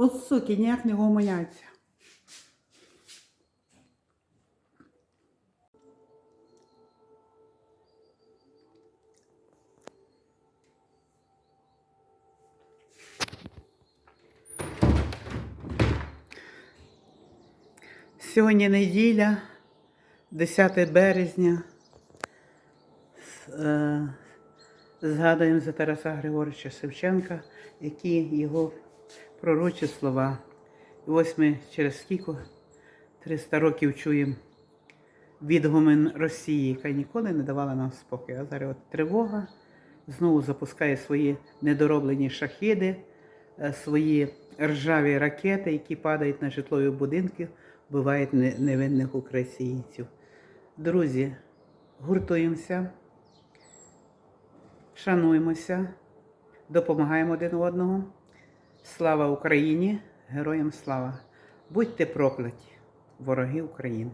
От суки, ніяк не гомоняться. Сьогодні неділя, 10 березня. Згадуємо за Тараса Григоровича Шевченка, які його пророчі слова. І ось ми через скільки 300 років чуємо відгумен Росії, яка ніколи не давала нам спокою. А зараз от тривога знову запускає свої недороблені шахіди, е, свої ржаві ракети, які падають на житлові будинки, вбивають невинних українців. Друзі, гуртуємося, шануємося, допомагаємо один одному. Слава Україні! Героям слава! Будьте прокляті, вороги України!